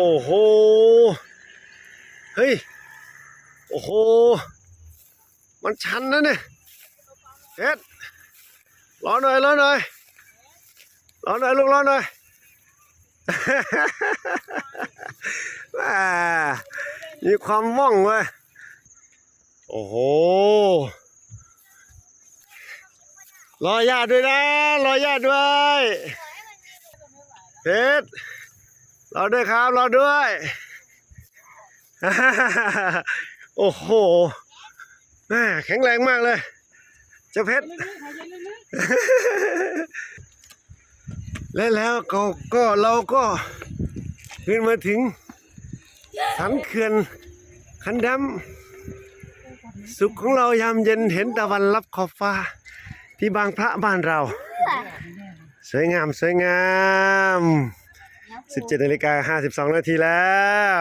โอ้โห เฮ้ย โอ้โห มันชันนะเนี่ยเอ็ดรอหน่อยรอหน่อยรอหน่อยลูกรอนหน่อยแหมมีความว่องเว้ย โอ้โห รอญาติด้วยนะ รอญาติด้วยเพช รรอด้วยครับรอด้วย โอ้โหแม่แข็งแรงมากเลย เจ้าเพชร และแล้วก็ก็เราก็ขึ้นมาถึง สันเขื่อนคันดำสุขของเรายามเย็นเห็นตะวันรับขอบฟ้า ที่บางพระบ้านเรา สวยงามสวยงาม 17นาฬิกา52นาทีแล้ว